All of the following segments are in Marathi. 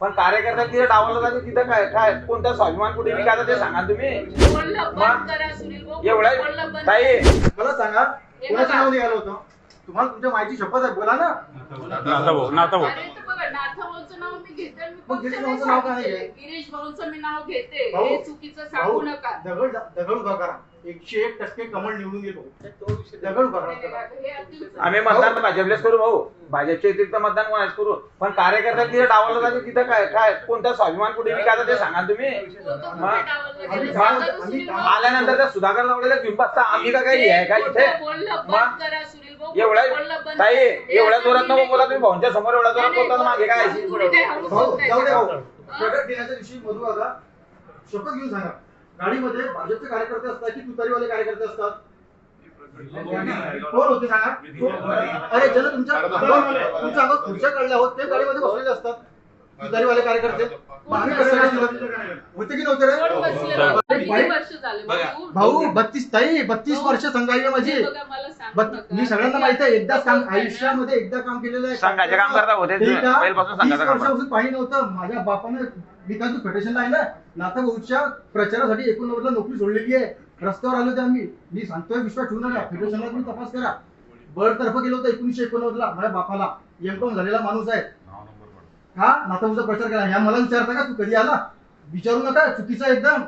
पण कार्यकर्ता तिथे डावलं जाते तिथं काय काय कोणता स्वाभिमान कुठे? विकायचा ते सांगा तुम्ही. एवढा ताई मला सांगा कोणाचं. नाव निघालं होतं? तुम्हाला तुमच्या माहिती शपथ आहे बोला ना. नाथा भाऊ नाथा भाऊ. अरे तर बघा नाथा भाऊचं नाव मी घेते मी मग नाही भाऊचं नाव का नाही? सांगितलंय. आहे? गिरीश भाऊचं मी नाव घेते. भाऊ, हे चुकीचं सांगू भाऊ, नका. दगड दगड उभा करा. एकशे एक टक्के कमळ निवडून येतो. दगड हे. आम्ही मतदान भाजपलेच करू भाऊ. भाजपच्या व्यतिरिक्त मतदान कोणाच करू? पण कार्यकर्ता तिथे डावलं जाते तिथं काय काय कोणता स्वाभिमान कुठे? विकायचा ते सांगा तुम्ही. आल्यानंतर त्या सुधाकर लावलेल्या घेऊन बसता आम्ही का काही आहे का इथे? खोटं बोलणं मग? बंद करा सुनील भाऊ. एवढ्या ताई. हे एवढ्या जोरात नको बोला तुम्ही. भाऊंच्या समोर एवढ्या जोरात बोलता मागे काय भाऊ. हा? प्रगट दिनाच्या दिवशी मधु दादा शपथ घेऊन सांगा. गाडीमध्ये भाजपचे कार्यकर्ते असतात की तुतारीवाले कार्यकर्ते असतात? कोण होते सांगा? अरे ज्याला तुमच्या तुमच्या अंगावर खुर्च्या काढल्या होत ते गाडीमध्ये बसलेले असतात. तुतारीवाले कार्यकर्ते? होते की नव्हते रे? वर्ष भाऊ? बत्तीस ताई बत्तीस वर्ष माझी. हे बघा, मला सांगू बत- नका. मी सगळ्यांना माहिती आहे एकदाच काम आयुष्यामध्ये एकदा काम केलेलं आहे. संघाचे काम करता होते संघाचं पाणी नव्हतं माझ्या बापानं मी काय फेडरेशनला आहे ना नाथा भाऊच्या प्रचारासाठी एकोणनव्वदला नोकरी सोडलेली आहे. रस्त्यावर आलो होते आम्ही. मी सांगतोय विश्वास ठेवू नका. फेडरेशनला तुम्ही तपास करा. बळतर्फ गेलो होतो एकोणीसशे एकोणनव्वदला. माझ्या बापाला. एमकॉम झालेला माणूस आहे. हा नाथा भाऊचा प्रचार केला. ह्या मला विचारता का तू कधी आला? विचारू नका. चुकीचा एकदम.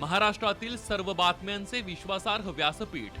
महाराष्ट्रातील सर्व बातम्यांचे विश्वासार्ह व्यासपीठ.